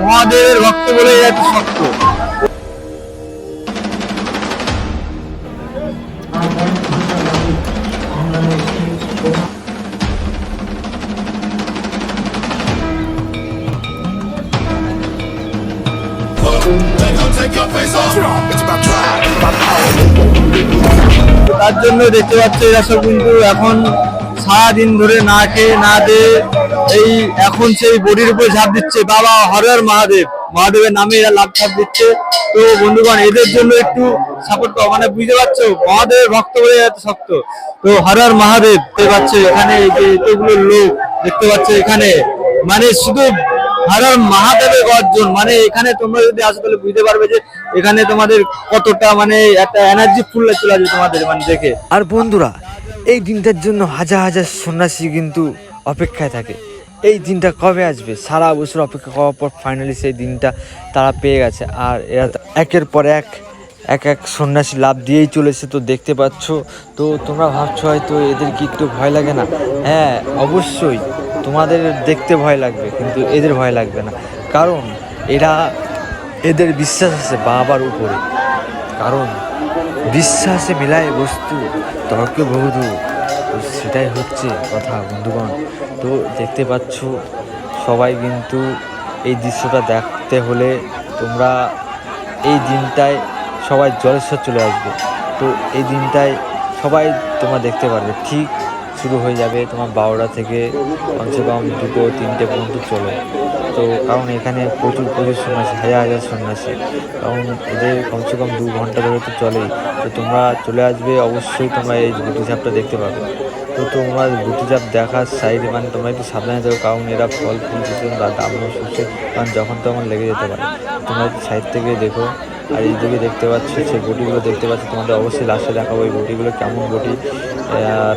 মহাদেবের বলে এত শক্ত। তার জন্য দেখতে পাচ্ছ এরা সব কিন্তু এখন সারাদিন ধরে না খেয়ে, না দিয়ে এই এখন সেই বডির উপরে ঝাঁপ দিচ্ছে। বাবা, হরর মহাদেব। মহাদেবের নামে এরা লাভ ঝাঁপ দিচ্ছে। তো বন্ধুগণ, এদের জন্য একটু সাপোর্ট করো। মানে বুঝতে পারছ? মহাদেবের ভক্ত বলে এত শক্ত। তো হরর মহাদেব, দেখতে পাচ্ছ এখানে যে এতগুলো লোক দেখতে পাচ্ছ এখানে। মানে শুধু হরর মহাদেবের গর্জন মানে এখানে তোমরা যদি আসো তাহলে বুঝতে পারবে যে এখানে তোমাদের কতটা মানে একটা এনার্জি ফুল চলে আসবে তোমাদের মানে দেখে। আর বন্ধুরা, এই দিনটার জন্য হাজার হাজার সন্ন্যাসী কিন্তু অপেক্ষায় থাকে। এই দিনটা কবে আসবে? সারা বছর অপেক্ষা করার পর ফাইনালি সেই দিনটা তারা পেয়ে গেছে। আর এরা একের পর এক এক এক সন্ন্যাসী লাভ দিয়েই চলেছে তো দেখতে পাচ্ছ। তো তোমরা ভাবছ হয়তো এদের কি একটু ভয় লাগে না? হ্যাঁ অবশ্যই। তোমাদের দেখতে ভয় লাগবে, কিন্তু এদের ভয় লাগবে না। কারণ এরা, এদের বিশ্বাস আছে বাবার উপরে। কারণ বিশ্বাসে মিলায় বস্তু, তর্কে বহুদূর সেটাই হচ্ছে কথা, বন্ধুগণ। তো দেখতে পাচ্ছ, সবাই কিন্তু এই দৃশ্যটা দেখতে হলে তোমরা এই দিনটায় সবাই জলেশ্বর চলে আসবে। তো এই দিনটায় সবাই তোমরা দেখতে পারবে। ঠিক শুরু হয়ে যাবে তোমার বারোটা থেকে কমসে কম দুটো, তিনটে পর্যন্ত চলে। তো কারণ এখানে প্রচুর প্রচুর সন্ন্যাসী, হাজার হাজার সন্ন্যাসী। কারণ এদের কমসে কম দু ঘণ্টা ধরে তো চলেই। তো তোমরা চলে আসবে, অবশ্যই তোমরা এই গুটি ঝাপটা দেখতে পাবে। তো তোমরা গুটি ঝাপ দেখার সাইডে মানে তোমরা একটু সাবধানে থাকো, কারণ এরা ফল ফুল কিছু দাম শুষে, কারণ যখন তখন লেগে যেতে পারে। তোমরা সাইড থেকে দেখো। আর এই দিকে দেখতে পাচ্ছ সেই বটিগুলো দেখতে পাচ্ছ, তোমাদের অবশ্যই লাস্টে দেখাবো এই বটিগুলো কেমন বটি। আর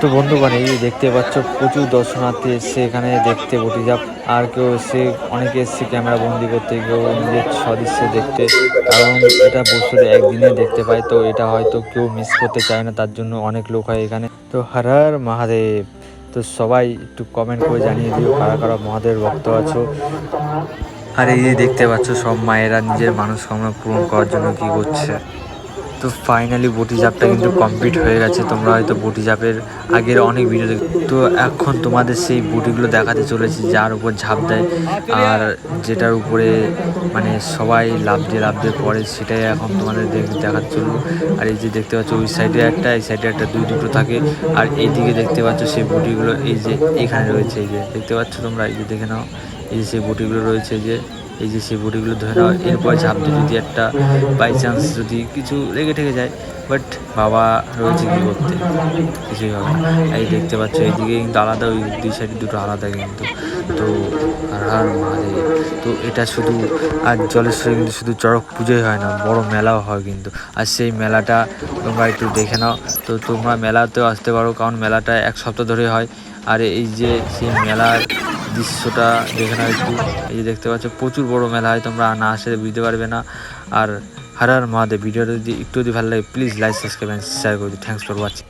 তো বন্ধুগণ এই দেখতে পাচ্ছ, প্রচুর দর্শনার্থী এসছে এখানে দেখতে বটি যাপ আর কেউ এসে অনেকে এসছে ক্যামেরা বন্দি করতে, কেউ নিজের সদৃশ্য দেখতে। কারণ এটা বছরে একদিনে দেখতে পায়, তো এটা হয়তো কেউ মিস করতে চায় না, তার জন্য অনেক লোক হয় এখানে। তো হর হর মহাদেব, তো সবাই একটু কমেন্ট করে জানিয়ে দিও, কারা কারা মহাদেবের ভক্ত আছো। আর এই দেখতে পাচ্ছ, সব মায়েরা নিজের মানুষ কামনা পূরণ করার জন্য কি করছে। তো ফাইনালি বটি জাপটা কিন্তু কমপ্লিট হয়ে গেছে। তোমরা হয়তো বটি জাপের আগের অনেক ভিডিও দেখ তো এখন তোমাদের সেই বটিগুলো দেখাতে চলেছি, যার উপর ঝাঁপ দেয়। আর যেটার উপরে মানে সবাই লাভ দিয়ে লাভ দিয়ে পড়ে, সেটাই এখন তোমাদের দেখ- দেখাতে চলবো। আর এই যে দেখতে পাচ্ছ, ওই সাইডে একটা, এই সাইডে একটা, দুই দুটো থাকে। আর এইদিকে দেখতে পাচ্ছ সেই বটিগুলো, এই যে এখানে রয়েছে, এই যে দেখতে পাচ্ছ তোমরা, এই যে দেখে নাও, এই যে সেই বটিগুলো রয়েছে যে এই যে সেই বডিগুলো ধরে নাও, এরপর ঝাঁপ দিয়ে যদি একটা বাই চান্স যদি কিছু লেগে ঠেকে যায় বাট বাবা রয়েছে কী করতে? কিছুই হবে এই দেখতে পাচ্ছ, এইদিকে কিন্তু আলাদা, ওই দুই সাইডে দুটো আলাদা কিন্তু। তো আর মহাদেব তো এটা শুধু, আর জলেশ্বরে কিন্তু শুধু চড়ক পুজোই হয় না, বড় মেলাও হয় কিন্তু। আর সেই মেলাটা তোমরা একটু দেখে নাও। তো তোমরা মেলাতেও আসতে পারো, কারণ মেলাটা এক সপ্তাহ ধরে হয়। আর এই যে সেই মেলার দৃশ্যটা দেখে একটু। এই যে দেখতে পাচ্ছ, প্রচুর বড় মেলা হয়, তোমরা না আসলে বুঝতে পারবে না। আর হারার মহাদেব, ভিডিওটা যদি একটু যদি ভালো লাগে please like subscribe and share করে দিই থ্যাংকস ফর ওয়াচিং